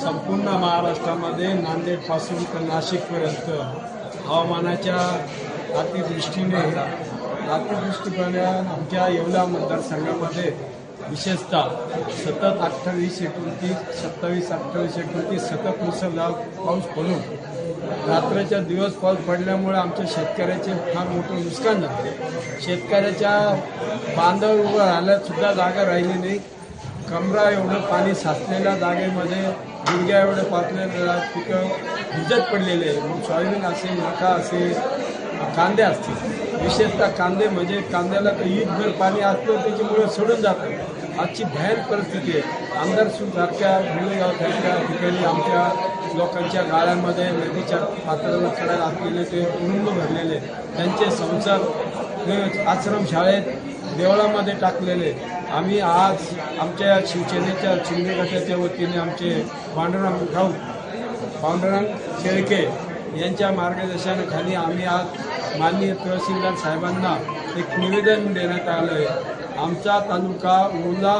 संपूर्ण महाराष्ट्रामध्ये नांदेडपासून तर नाशिकपर्यंत हवामानाच्या अतिदृष्टीने अतिदृष्टीपणे आमच्या येवला मतदारसंघामध्ये विशेषतः सतत अठ्ठावीस एकोणतीस सत्तावीस अठ्ठावीस एकोणतीस सतत मुसळधार पाऊस पडून रात्रीच्या दिवस पाऊस पडल्यामुळे आमच्या शेतकऱ्याचे फार मोठं नुकसान झालं. शेतकऱ्याच्या बांधव उभं राहिल्यातसुद्धा जागा राहिली नाही. कमरा एवढं पाणी साचलेल्या जागेमध्ये गुडघ्या एवढं पातळेलं पिकं भिजत पडलेले आहे मग सोयाबीन असेल मका असेल कांदे असतील. विशेषतः कांदे म्हणजे कांद्याला तर ईदभर पाणी असतं त्याच्यामुळे सोडून जातं. आजची भयान परिस्थिती आहे. आमदार सारख्या सारख्या ठिकाणी आमच्या लोकांच्या गाळ्यांमध्ये नदीच्या पात्राला चढायला असलेले ते तुरुंग भरलेले त्यांचे संसार आश्रमशाळेत देवळामध्ये टाकलेले आम्ही आज आमच्या शिवसेनेच्या शिंदे गटाच्या वतीने आमचे पांडुरंग राऊत पांडुरंग शेळके यांच्या मार्गदर्शनाखाली आम्ही आज माननीय तहसीलदार साहेबांना एक निवेदन देण्यात आलं आहे आमचा तालुका ओला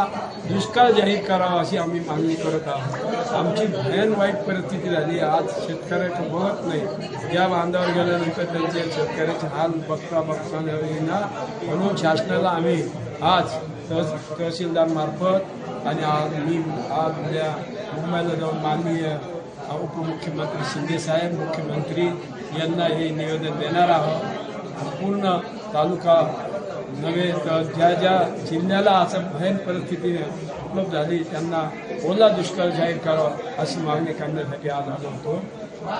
दुष्काळ जाहीर करावा अशी आम्ही मागणी करत आहोत. आमची भयान वाईट परिस्थिती झाली. आज शेतकऱ्याचं बघत नाही. या बांधावर गेल्यानंतर त्यांचे शेतकऱ्याचे हाल बघता बघता ना म्हणून शासनाला आम्ही आज तहस तहसीलदारमार्फत आणि आज मी आज उद्या मुंबईला जाऊन माननीय उपमुख्यमंत्री शिंदेसाहेब मुख्यमंत्री यांना हे निवेदन देणार आहोत. पूर्ण तालुका नव्हे तर ज्या ज्या जिल्ह्याला असं भयान परिस्थिती उपलब्ध झाली त्यांना ओला दुष्काळ जाहीर करावा अशी मागणी करण्यासाठी आज आलो होतो.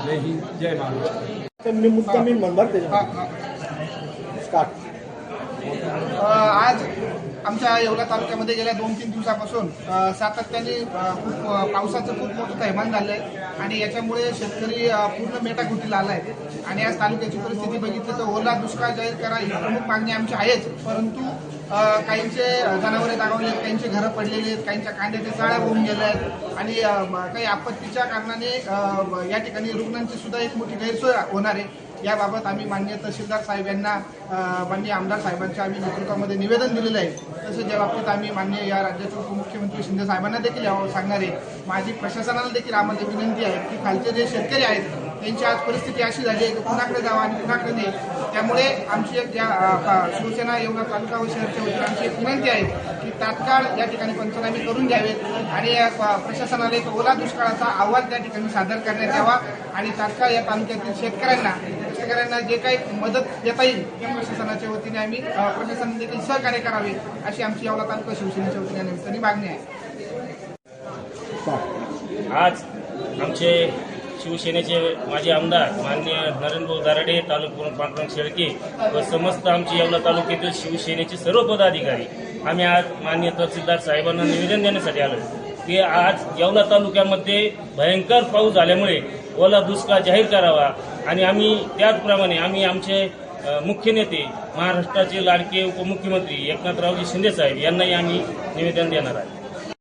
जय हिंद जय महाराष्ट्र. मुद्दा मी म्हणणार आज आमच्या येवला तालुक्यामध्ये गेल्या दोन तीन दिवसापासून सातत्याने खूप पावसाचं खूप मोठं थैमान झालं आहे आणि याच्यामुळे शेतकरी पूर्ण मेटाकुटीला आला आहे आणि आज तालुक्याची परिस्थिती बघितली तर ओला दुष्काळ जाहीर करा ही प्रमुख मागणी आमची आहेच. परंतु काहींचे जनावरे दागवले आहेत काहींचे घरं पडलेले आहेत काहींच्या कांद्याच्या चाळ्या होऊन गेल्या आहेत आणि काही आपत्तीच्या कारणाने या ठिकाणी रुग्णांची सुद्धा एक मोठी गैरसोय होणार आहे. याबाबत आम्ही माननीय तहसीलदार साहेब यांना अ, माननीय आमदार साहेबांच्या आम्ही नेतृत्वामध्ये निवेदन दिलेलं आहे. तसंच या बाबतीत आम्ही माननीय या राज्याचे उपमुख्यमंत्री शिंदे साहेबांना देखील यावर सांगणार आहे. माझी प्रशासनाला देखील आम्हाला विनंती आहे की खालचे जे शेतकरी आहेत त्यांची आज परिस्थिती अशी झाली आहे की कुणाकडे जावं आणि कुणाकडे नाही. त्यामुळे आमची एक ज्या शिवसेना येवला तालुका व शहरच्या वतीने आमची एक विनंती आहे की तात्काळ या ठिकाणी पंचनामे करून घ्यावेत आणि या प्रशासनाला एक ओला दुष्काळाचा अहवाल त्या ठिकाणी सादर करण्यात यावा आणि तात्काळ या तालुक्यातील शेतकऱ्यांना शेतकऱ्यांना जे काही मदत देता येईल त्या प्रशासनाच्या वतीने आम्ही प्रशासन देखील सहकार्य करावे अशी आमची यावला तालुका शिवसेनेच्या वतीने निमित्ताने मागणी आहे. आज आमचे शिवसेनेचे माजी आमदार माननीय नरेंद्रभाऊ दारडे तालुका पांडुरंग शेळके व समस्त आमचे येवला तालुक्यातील शिवसेनेचे सर्व पदाधिकारी आम्ही आज माननीय तहसीलदार साहेबांना निवेदन देण्यासाठी आलो. की आज येवला तालुक्यामध्ये भयंकर पाऊस झाल्यामुळे ओला दुष्काळ जाहीर करावा. आणि आम्ही त्याचप्रमाणे आम्ही आमचे मुख्य नेते महाराष्ट्राचे लाडके उपमुख्यमंत्री एकनाथरावजी शिंदेसाहेब यांनाही आम्ही निवेदन देणार आहे.